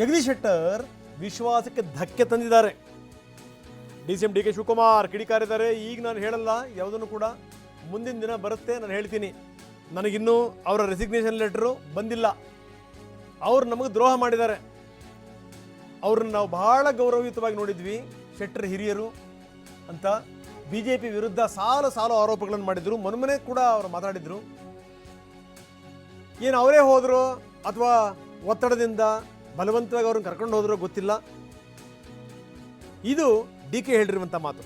ಜಗದೀಶ್ ಶೆಟ್ಟರ್ ವಿಶ್ವಾಸಕ್ಕೆ ಧಕ್ಕೆ ತಂದಿದ್ದಾರೆ. D C M, D K Shivakumar ಕಿಡಿಕಾರಿದ್ದಾರೆ. ಈಗ ನಾನು ಹೇಳಲ್ಲ, ಯಾವುದನ್ನು ಕೂಡ ಮುಂದಿನ ದಿನ ಬರುತ್ತೆ, ನಾನು ಹೇಳ್ತೀನಿ. ನನಗಿನ್ನೂ ಅವರ ರೆಸಿಗ್ನೇಷನ್ ಲೆಟ್ರು ಬಂದಿಲ್ಲ. ಅವರು ನಮಗೆ ದ್ರೋಹ ಮಾಡಿದ್ದಾರೆ. ಅವ್ರನ್ನ ನಾವು ಬಹಳ ಗೌರವಯುತವಾಗಿ ನೋಡಿದ್ವಿ, ಶೆಟ್ಟರ್ ಹಿರಿಯರು ಅಂತ. ಬಿ ಜೆ ಪಿ ವಿರುದ್ಧ ಸಾಲು ಸಾಲು ಆರೋಪಗಳನ್ನು ಮಾಡಿದ್ರು, ಮನಮನೆ ಕೂಡ ಅವರು ಮಾತಾಡಿದ್ರು. ಏನು ಅವರೇ ಹೋದರು ಅಥವಾ ಒತ್ತಡದಿಂದ ಬಲವಂತವಾಗಿ ಅವ್ರನ್ನ ಕರ್ಕೊಂಡು ಹೋದ್ರೋ ಗೊತ್ತಿಲ್ಲ. ಇದು ಡಿ ಕೆ ಹೇಳಿರುವಂಥ ಮಾತು.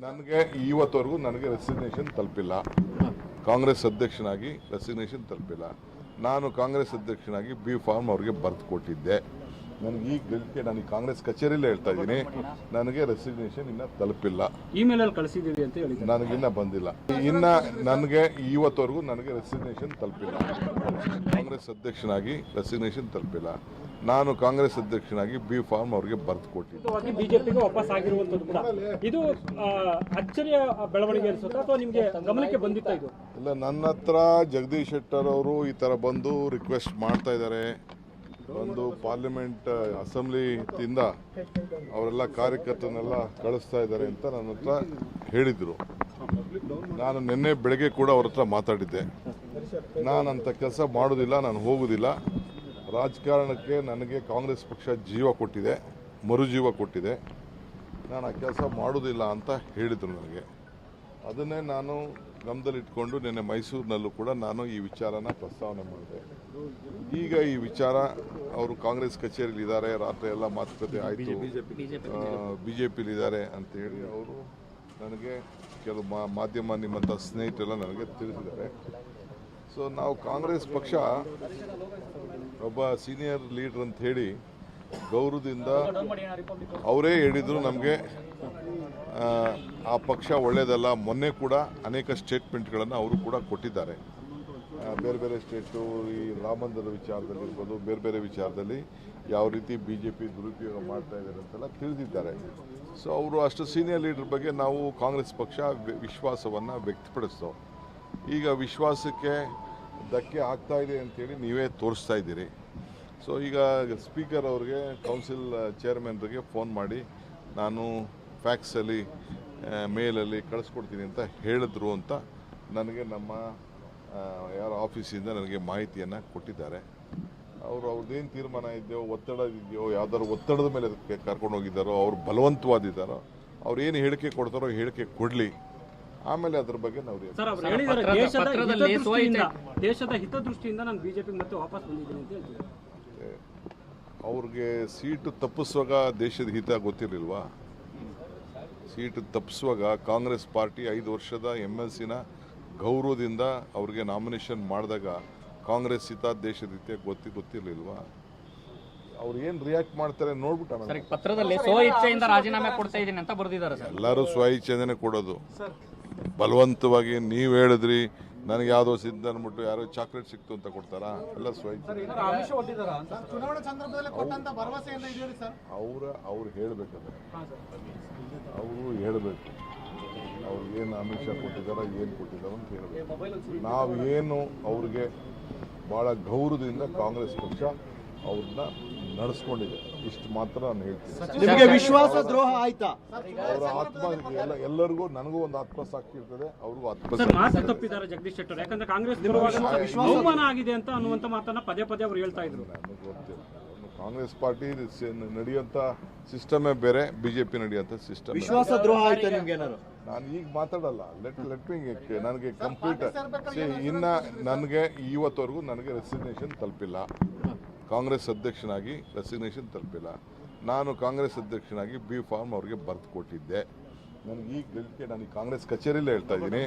ನನಗೆ ಇವತ್ತವರೆಗೂ ನನಗೆ ರೆಸಿಗ್ನೇಷನ್ ತಲುಪಿಲ್ಲ. ಕಾಂಗ್ರೆಸ್ ಅಧ್ಯಕ್ಷನಾಗಿ ರೆಸಿಗ್ನೇಷನ್ ತಲುಪಿಲ್ಲ. ನಾನು ಕಾಂಗ್ರೆಸ್ ಅಧ್ಯಕ್ಷನಾಗಿ ಬಿ ಫಾರ್ಮ್ ಅವ್ರಿಗೆ ಬರೆದು ಕೊಟ್ಟಿದ್ದೆ. ನನಗೆ ಈಗ ಗಳಿಕೆ ನಾನು ಈ ಕಾಂಗ್ರೆಸ್ ಕಚೇರಿಯಲ್ಲೇ ಹೇಳ್ತಾ ಇದ್ದೀನಿ. ನನಗೆ ರೆಸಿಗ್ನೇಷನ್ ಇನ್ನ ತಲುಪಿಲ್ಲ. ಇಮೇಲ್ ಅಲ್ಲಿ ಕಳಿಸಿದೀವಿ ಅಂತ ಹೇಳಿ ನನಗಿನ್ನ ಬಂದಿಲ್ಲ. ಇನ್ನ ನನಗೆ ಇವತ್ತವರೆಗೂ ನನಗೆ ರೆಸಿಗ್ನೇಷನ್ ತಲುಪಿಲ್ಲ. ಕಾಂಗ್ರೆಸ್ ಅಧ್ಯಕ್ಷನಾಗಿ ರೆಸಿಗ್ನೇಷನ್ ತಲುಪಿಲ್ಲ. ನಾನು ಕಾಂಗ್ರೆಸ್ ಅಧ್ಯಕ್ಷನಾಗಿ ಬಿ ಫಾರ್ಮ್ ಅವ್ರಿಗೆ ಬರೆದು ಕೊಟ್ಟಿದ್ದೆ. ಬಿಜೆಪಿಗೆ ವಾಪಸ್ ಆಗಿರುವಂತದ್ದು ಕೂಡ. ಇದು ಅಚ್ಚರಿಯ ಬೆಳವಣಿಗೆ ಅನ್ಸುತ್ತೆ ಅಥವಾ ನಿಮಗೆ ಗಮನಕ್ಕೆ ಬಂದಿತ್ತ ಇದು? ಇಲ್ಲ ನನ್ನ ಹತ್ರ ಜಗದೀಶ್ ಶೆಟ್ಟರ್ ಅವರು ಈ ಥರ ಬಂದು ರಿಕ್ವೆಸ್ಟ್ ಮಾಡ್ತಾ ಇದ್ದಾರೆ. ಒಂದು ಪಾರ್ಲಿಮೆಂಟ್ ಅಸೆಂಬ್ಲಿಯಿಂದ ಅವರೆಲ್ಲ ಕಾರ್ಯಕರ್ತರನ್ನೆಲ್ಲ ಕಳಿಸ್ತಾ ಇದ್ದಾರೆ ಅಂತ ನನ್ನ ಹತ್ರ ಹೇಳಿದರು. ನಾನು ನಿನ್ನೆ ಬೆಳಗ್ಗೆ ಕೂಡ ಅವ್ರ ಹತ್ರ ಮಾತಾಡಿದ್ದೆ. ನಾನು ಅಂಥ ಕೆಲಸ ಮಾಡೋದಿಲ್ಲ, ನಾನು ಹೋಗೋದಿಲ್ಲ. ರಾಜಕಾರಣಕ್ಕೆ ನನಗೆ ಕಾಂಗ್ರೆಸ್ ಪಕ್ಷ ಜೀವ ಕೊಟ್ಟಿದೆ, ಮರುಜೀವ ಕೊಟ್ಟಿದೆ. ನಾನು ಆ ಕೆಲಸ ಮಾಡೋದಿಲ್ಲ ಅಂತ ಹೇಳಿದರು ನನಗೆ. ಅದನ್ನೇ ನಾನು ಗಮನದಲ್ಲಿಟ್ಕೊಂಡು ನಿನ್ನೆ ಮೈಸೂರಿನಲ್ಲೂ ಕೂಡ ನಾನು ಈ ವಿಚಾರನ ಪ್ರಸ್ತಾವನೆ ಮಾಡಿದೆ. ಈಗ ಈ ವಿಚಾರ ಅವರು ಕಾಂಗ್ರೆಸ್ ಕಚೇರಿಲಿ ಇದ್ದಾರೆ ರಾತ್ರಿ ಎಲ್ಲ ಮಾತುಕತೆ ಆಯಿತು. ಬಿ ಜೆ ಪಿಲಿದ್ದಾರೆ ಅಂತ ಹೇಳಿ ಅವರು ನನಗೆ ಕೆಲವು ಮಾ ಮಾಧ್ಯಮ ನಿಮ್ಮಂಥ ಸ್ನೇಹಿತರೆಲ್ಲ ನನಗೆ ತಿಳಿಸಿದ್ದಾರೆ. ಸೊ ನಾವು ಕಾಂಗ್ರೆಸ್ ಪಕ್ಷ ಒಬ್ಬ ಸೀನಿಯರ್ ಲೀಡರ್ ಅಂತ ಹೇಳಿ ಗೌರವದಿಂದ ಅವರೇ ಹೇಳಿದರು ನಮಗೆ ಆ ಪಕ್ಷ ಒಳ್ಳೆಯದಲ್ಲ ಮೊನ್ನೆ ಕೂಡ ಅನೇಕ ಸ್ಟೇಟ್ಮೆಂಟ್ಗಳನ್ನು ಅವರು ಕೂಡ ಕೊಟ್ಟಿದ್ದಾರೆ. ಬೇರೆ ಬೇರೆ ಸ್ಟೇಟು ಈ ರಾಮ ಮಂದಿರದ ವಿಚಾರದಲ್ಲಿ ಇರ್ಬೋದು ಬೇರೆ ಬೇರೆ ವಿಚಾರದಲ್ಲಿ ಯಾವ ರೀತಿ ಬಿ ಜೆ ಪಿ ದುರುಪಯೋಗ ಮಾಡ್ತಾ ಇದ್ದಾರೆ ಅಂತೆಲ್ಲ ತಿಳಿದಿದ್ದಾರೆ. ಸೊ ಅವರು ಅಷ್ಟು ಸೀನಿಯರ್ ಲೀಡರ್ ಬಗ್ಗೆ ನಾವು ಕಾಂಗ್ರೆಸ್ ಪಕ್ಷ ವಿಶ್ವಾಸವನ್ನು ವ್ಯಕ್ತಪಡಿಸ್ತೋ ಈಗ ವಿಶ್ವಾಸಕ್ಕೆ ಧಕ್ಕೆ ಆಗ್ತಾ ಇದೆ ಅಂತೇಳಿ ನೀವೇ ತೋರಿಸ್ತಾ ಇದ್ದೀರಿ. ಸೊ ಈಗ ಸ್ಪೀಕರ್ ಅವ್ರಿಗೆ ಕೌನ್ಸಿಲ್ ಚೇರ್ಮನ್ರಿಗೆ ಫೋನ್ ಮಾಡಿ, ನಾನು ಫ್ಯಾಕ್ಸಲ್ಲಿ ಮೇಲಲ್ಲಿ ಕಳಿಸ್ಕೊಡ್ತೀನಿ ಅಂತ ಹೇಳಿದ್ರು ಅಂತ ನನಗೆ ನಮ್ಮ ಯಾರ ಆಫೀಸಿಂದ ನನಗೆ ಮಾಹಿತಿಯನ್ನು ಕೊಟ್ಟಿದ್ದಾರೆ. ಅವರು ಅವ್ರದ್ದೇನು ತೀರ್ಮಾನ ಇದೆಯೋ ಒತ್ತಡ ಇದೆಯೋ ಯಾವ್ದಾದ್ರು ಒತ್ತಡದ ಮೇಲೆ ಅದಕ್ಕೆ ಕರ್ಕೊಂಡು ಹೋಗಿದ್ದಾರೋ ಅವ್ರು ಬಲವಂತವಾದಿದ್ದಾರೋ ಅವ್ರು ಏನು ಹೇಳಿಕೆ ಕೊಡ್ತಾರೋ ಹೇಳಿಕೆ ಕೊಡಲಿ. ಆಮೇಲೆ ಅದ್ರ ಬಗ್ಗೆ ನಾವು ಸರ್ ಅವ್ರು ಹೇಳಿದ್ದಾರೆ ದೇಶದ ಹಿತದೃಷ್ಟಿಯಿಂದ ದೇಶದ ಹಿತದೃಷ್ಟಿಯಿಂದ ನಾನು ಬಿಜೆಪಿ ಮತ್ತೆ ವಾಪಸ್ ಬಂದಿದ್ದೀನಿ ಅಂತ ಹೇಳ್ತಿದ್ದಾರೆ ಅವ್ರಿಗೆ ಸೀಟು ತಪ್ಪಿಸುವಾಗ ದೇಶದ ಹಿತ ಗೊತ್ತಿರಲಿಲ್ವಾ? ಸೀಟು ತಪ್ಪಿಸುವಾಗ ಕಾಂಗ್ರೆಸ್ ಪಾರ್ಟಿ ಐದು ವರ್ಷದ ಎಂ ಎಲ್ ಸಿನ ಗೌರವದಿಂದ ಅವ್ರಿಗೆ ನಾಮಿನೇಷನ್ ಮಾಡಿದಾಗ ಕಾಂಗ್ರೆಸ್ ಹಿತ ದೇಶದ ಹಿತ ಗೊತ್ತಿ ಗೊತ್ತಿರಲಿಲ್ವಾ? ಅವ್ರು ಏನು ರಿಯಾಕ್ಟ್ ಮಾಡ್ತಾರೆ ನೋಡ್ಬಿಟ್ಟು ಪತ್ರದಲ್ಲಿ ಸ್ವ ಇಚ್ಛೆಯಿಂದ ರಾಜೀನಾಮೆ ಕೊಡ್ತಾ ಇದ್ದೀನಿ ಅಂತ ಬರೆದಿದ್ದಾರೆ ಸರ್. ಎಲ್ಲರೂ ಸ್ವಇಚ್ಛೆನೇ ಕೊಡೋದು. ಬಲವಂತವಾಗಿ ನೀವು ಹೇಳಿದ್ರಿ ನನಗೆ ಯಾವುದೋ ಸಿದ್ಧ ಅಂದ್ಬಿಟ್ಟು ಯಾರೋ ಚಾಕ್ಲೇಟ್ ಸಿಕ್ತು ಅಂತ ಕೊಡ್ತಾರಾ? ಎಲ್ಲ ಸರ್ ಅವರ ಅವ್ರು ಹೇಳಬೇಕಾದ್ರೆ. ಅವರು ಹೇಳಬೇಕು. ಅವ್ರು ಏನು ಆಮಿಷ ಕೊಟ್ಟಿದ್ದಾರ ಏನು ಕೊಟ್ಟಿದ್ದಾರೋ ಅಂತ ಹೇಳಬೇಕು. ನಾವು ಏನು ಅವ್ರಿಗೆ ಭಾಳ ಗೌರವದಿಂದ ಕಾಂಗ್ರೆಸ್ ಪಕ್ಷ ಅವ್ರನ್ನ ನಡೆಸ್ಕೊಂಡಿದೆ. ಇಷ್ಟು ಮಾತ್ರ ನಾನು ಹೇಳ್ತೀನಿ. ನಿಮಗೆ ವಿಶ್ವಾಸ ದ್ರೋಹ ಆಯ್ತಾ? ಅವರ ಆತ್ಮ ಎಲ್ಲ ಎಲ್ಲರಿಗೂ ನನಗೂ ಒಂದು ಆತ್ಮಸಾಕ್ಷಿ ಇರ್ತದೆ ಅವ್ರಿಗೂ ಸರ್ ಆತ್ಮಸಾಕ್ಷಿ ಮಾತು ತಪ್ಪಿದ್ದಾರೆ ಜಗದೀಶ್ ಶೆಟ್ಟರ್ ಯಾಕಂದ್ರೆ ಕಾಂಗ್ರೆಸ್ ಬರುವಾಗ ಅವಮಾನ ಆಗಿದೆ ಅಂತ ಅನ್ನುವಂತ ಮಾತನ್ನ ಪದೇ ಪದೇ ಅವರು ಹೇಳ್ತಾ ಇದ್ರು. ನನಗೆ ಗೊತ್ತಿಲ್ಲ. ಅವ್ನು ಕಾಂಗ್ರೆಸ್ ಪಾರ್ಟಿ ನಡೆಯುವಂಥ ಸಿಸ್ಟಮೇ ಬೇರೆ ಬಿಜೆಪಿ ನಡೆಯುವಂಥ ಸಿಸ್ಟಮ್ ವಿಶ್ವಾಸ ದ್ರೋಹ ಆಯ್ತಾ ನಿಮ್ಗೆ ಏನಾರು ನಾನು ಈಗ ಮಾತಾಡಲ್ಲ. ಲೆಟ್ ಲೆಟ್ ಮಿ ನನಗೆ ಕಂಪ್ಲೀಟ್ ಇನ್ನ ನನಗೆ ಇವತ್ತವರೆಗೂ ನನಗೆ ರೆಸಿಗ್ನೇಷನ್ ತಲುಪಿಲ್ಲ. ಕಾಂಗ್ರೆಸ್ ಅಧ್ಯಕ್ಷನಾಗಿ ರೆಸಿಗ್ನೇಷನ್ ತಲುಪಿಲ್ಲ. ನಾನು ಕಾಂಗ್ರೆಸ್ ಅಧ್ಯಕ್ಷನಾಗಿ ಬಿ ಫಾರ್ಮ್ ಅವರಿಗೆ ಬರೆದು ಕೊಟ್ಟಿದ್ದೆ. ನನಗೆ ಈಗ ಗಳಿಕೆ ನಾನು ಈ ಕಾಂಗ್ರೆಸ್ ಕಚೇರಿಯಲ್ಲೇ ಹೇಳ್ತಾ ಇದ್ದೀನಿ.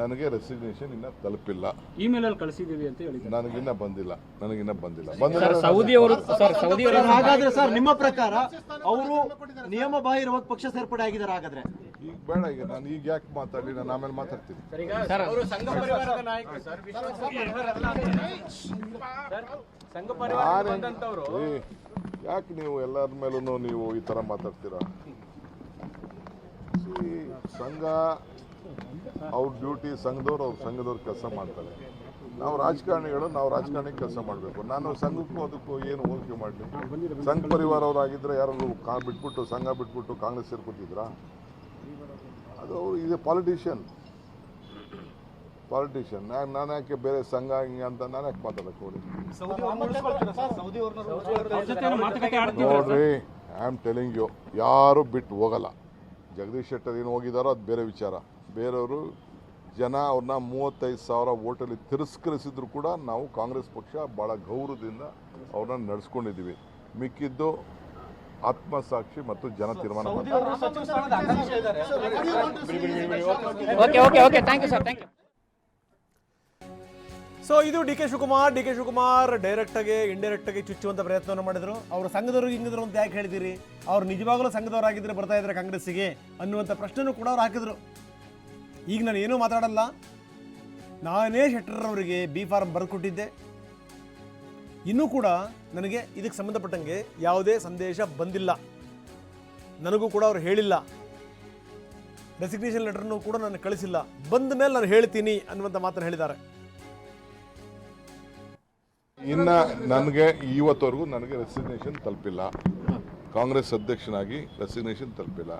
ನನಗೆ ರೆಸಿಗ್ನೇಷನ್ ಇನ್ನ ತಲುಪಿಲ್ಲ. ಇಮೇಲ್ ಅಲ್ಲಿ ಕಳಿಸಿದೀವಿ ಅಂತ ಹೇಳಿ ನನಗಿನ್ನ ಬಂದಿಲ್ಲ. ನನಗಿನ್ನ ಬಂದಿಲ್ಲ. ಸರ್ ಬಂದ ಸೌದಿ ಅವರು ಸರ್ ಸೌದಿ ಅವರು ಹಾಗಾದ್ರೆ ಸರ್ ನಿಮ್ಮ ಪ್ರಕಾರ ಅವರು ನಿಯಮ ಬಾಹಿರವಾಗಿ ಪಕ್ಷ ಸೇರ್ಪಡೆ ಆಗಿದ್ದಾರೆ ಹಾಗಾದ್ರೆ? ಈಗ ಬೇಡ ಈಗ ನಾನು ಈಗ ಯಾಕೆ ಮಾತಾಡಲಿ? ನಾನು ಆಮೇಲೆ ಮಾತಾಡ್ತೀನಿ. ಯಾಕೆ ನೀವು ಎಲ್ಲರ ಮೇಲೂ ನೀವು ಈ ತರ ಮಾತಾಡ್ತೀರಾ? See, ಸಂಘ ಅವ್ರ ಡ್ಯೂಟಿ ಸಂಘದವ್ರು ಅವ್ರ ಸಂಘದವ್ರು ಕೆಲಸ ಮಾಡ್ತಾರೆ. ನಾವು ರಾಜಕಾರಣಿಗಳು ನಾವು ರಾಜಕಾರಣಿಗೆ ಕೆಲಸ ಮಾಡಬೇಕು. ನಾನು ಸಂಘಕ್ಕೂ ಅದಕ್ಕೂ ಏನು ಹೋಲಿಕೆ ಮಾಡಲಿ ಸಂಘ ಪರಿವಾರವರಾಗಿದ್ದರೆ ಯಾರು ಕಾ ಬಿಟ್ಬಿಟ್ಟು ಸಂಘ ಬಿಟ್ಬಿಟ್ಟು ಕಾಂಗ್ರೆಸ್ ಸೇರ್ಕೊತಿದ್ರಾ? ಅದು ಅವರು ಇದೆ ಪಾಲಿಟಿಷಿಯನ್ ಪಾಲಿಟಿಷಿಯನ್ ನಾನು ನಾನು ಯಾಕೆ ಬೇರೆ ಸಂಘ ಹಿಂಗೆ ಅಂತ ನಾನು ಯಾಕೆ ಮಾತಾಡಕ್ಕೆ ಹೋಗಿ ಸೌದಿ ಅವ್ರನ್ನ ಸರ್? ಸೌದಿ ಅವ್ರನ್ನ ಅವ್ರ ಜೊತೆ ಮಾತುಕತೆ ಆಡ್ತಿದ್ದಾರೆ ನೋಡ್ರಿ ಐ ಆಮ್ ಟೆಲಿಂಗ್ ಯು ಯಾರು ಬಿಟ್ಟು ಹೋಗಲ್ಲ. ಜಗದೀಶ್ ಶೆಟ್ಟರ್ ಏನು ಹೋಗಿದ್ದಾರೋ ಅದು ಬೇರೆ ವಿಚಾರ ಬೇರೆಯವರು ಜನ ಅವ್ರನ್ನ ಮೂವತ್ತೈದು ಸಾವಿರ ಓಟಲ್ಲಿ ತಿರಸ್ಕರಿಸಿದ್ರು ಕೂಡ ನಾವು ಕಾಂಗ್ರೆಸ್ ಪಕ್ಷ ಭಾಳ ಗೌರವದಿಂದ ಅವ್ರನ್ನ ನಡೆಸ್ಕೊಂಡಿದ್ದೀವಿ ಮಿಕ್ಕಿದ್ದು ಆತ್ಮಸಾಕ್ಷಿ ಮತ್ತು ಜನ ತೀರ್ಮಾನ ಥ್ಯಾಂಕ್ ಮಾಡ್ತಾರೆ ಸೊ ಇದು D K Shivakumar, D K Shivakumar ಡೈರೆಕ್ಟಾಗಿ ಇಂಡೈರೆಕ್ಟಾಗಿ ಚುಚ್ಚುವಂಥ ಪ್ರಯತ್ನವನ್ನು ಮಾಡಿದ್ರು. ಅವರು ಸಂಘದವರು ಹಿಂಗಿದ್ರು ಅಂತ ಯಾಕೆ ಹೇಳಿದಿರಿ? ಅವ್ರು ನಿಜವಾಗಲೂ ಸಂಘದವರಾಗಿದ್ದರೆ ಬರ್ತಾ ಇದ್ದಾರೆ ಕಾಂಗ್ರೆಸ್ಸಿಗೆ ಅನ್ನುವಂಥ ಪ್ರಶ್ನೆನೂ ಕೂಡ ಅವ್ರು ಹಾಕಿದ್ರು. ಈಗ ನಾನು ಏನೂ ಮಾತಾಡಲ್ಲ. ನಾನೇ ಶೆಟ್ಟರ್ ಅವರಿಗೆ ಬಿ ಫಾರ್ಮ್ ಬರ್ಕೊಟ್ಟಿದ್ದೆ. ಇನ್ನೂ ಕೂಡ ನನಗೆ ಇದಕ್ಕೆ ಸಂಬಂಧಪಟ್ಟಂಗೆ ಯಾವುದೇ ಸಂದೇಶ ಬಂದಿಲ್ಲ. ನನಗೂ ಕೂಡ ಅವ್ರು ಹೇಳಿಲ್ಲ. ರೆಸಿಗ್ನೇಷನ್ ಲೆಟರ್ನು ಕೂಡ ನಾನು ಕಳಿಸಿಲ್ಲ. ಬಂದ ಮೇಲೆ ನಾನು ಹೇಳ್ತೀನಿ ಅನ್ನುವಂಥ ಮಾತನ್ನು ಹೇಳಿದ್ದಾರೆ. ಇನ್ನ ನನಗೆ ಇವತ್ತವರೆಗೂ ನನಗೆ ರೆಸಿಗ್ನೇಷನ್ ತಲುಪಿಲ್ಲ. ಕಾಂಗ್ರೆಸ್ ಅಧ್ಯಕ್ಷನಾಗಿ ರೆಸಿಗ್ನೇಷನ್ ತಲುಪಿಲ್ಲ.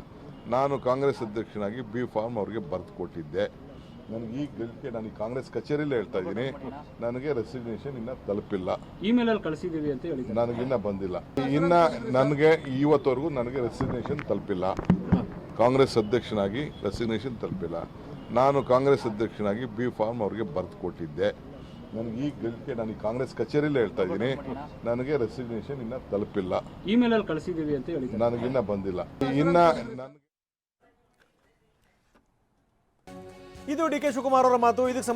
ನಾನು ಕಾಂಗ್ರೆಸ್ ಅಧ್ಯಕ್ಷನಾಗಿ ಬಿ ಫಾರ್ಮ್ ಅವ್ರಿಗೆ ಬರೆದು ಕೊಟ್ಟಿದ್ದೆ. ನನಗೆ ಈ ಗಳಿಕೆ ನಾನು ಕಾಂಗ್ರೆಸ್ ಕಚೇರಿಯಲ್ಲೇ ಹೇಳ್ತಾ ಇದ್ದೀನಿ. ನನಗೆ ರೆಸಿಗ್ನೇಷನ್ ಇನ್ನ ತಲುಪಿಲ್ಲ. ಇಮೇಲ್ ಅಲ್ಲಿ ಕಳಿಸಿದೀವಿ ಅಂತ ಹೇಳಿ ನನಗಿನ್ನ ಬಂದಿಲ್ಲ. ಇನ್ನ ನನಗೆ ಇವತ್ತವರೆಗೂ ನನಗೆ ರೆಸಿಗ್ನೇಷನ್ ತಲುಪಿಲ್ಲ. ಕಾಂಗ್ರೆಸ್ ಅಧ್ಯಕ್ಷನಾಗಿ ರೆಸಿಗ್ನೇಷನ್ ತಲುಪಿಲ್ಲ. ನಾನು ಕಾಂಗ್ರೆಸ್ ಅಧ್ಯಕ್ಷನಾಗಿ ಬಿ ಫಾರ್ಮ್ ಅವ್ರಿಗೆ ಬರೆದು ಕೊಟ್ಟಿದ್ದೆ. ನನಗೆ ಈ ಗಳಿಕೆ ನಾನು ಈ ಕಾಂಗ್ರೆಸ್ ಕಚೇರಿಯಲ್ಲೇ ಹೇಳ್ತಾ ಇದ್ದೀನಿ. ನನಗೆ ರೆಸಿಗ್ನೇಷನ್ ಇನ್ನ ತಲುಪಿಲ್ಲ. ಇಮೇಲ್ ಅಲ್ಲಿ ಕಳಿಸಿದೀವಿ ಅಂತ ಹೇಳಿ ನನಗೆ ಇನ್ನ ಬಂದಿಲ್ಲ. ಇನ್ನ ನನಗೆ ಇದು ಡಿ ಕೆ ಶಿವಕುಮಾರ್ ಅವರ ಮಾತು. ಇದಕ್ಕೆ ಸಂಬಂಧ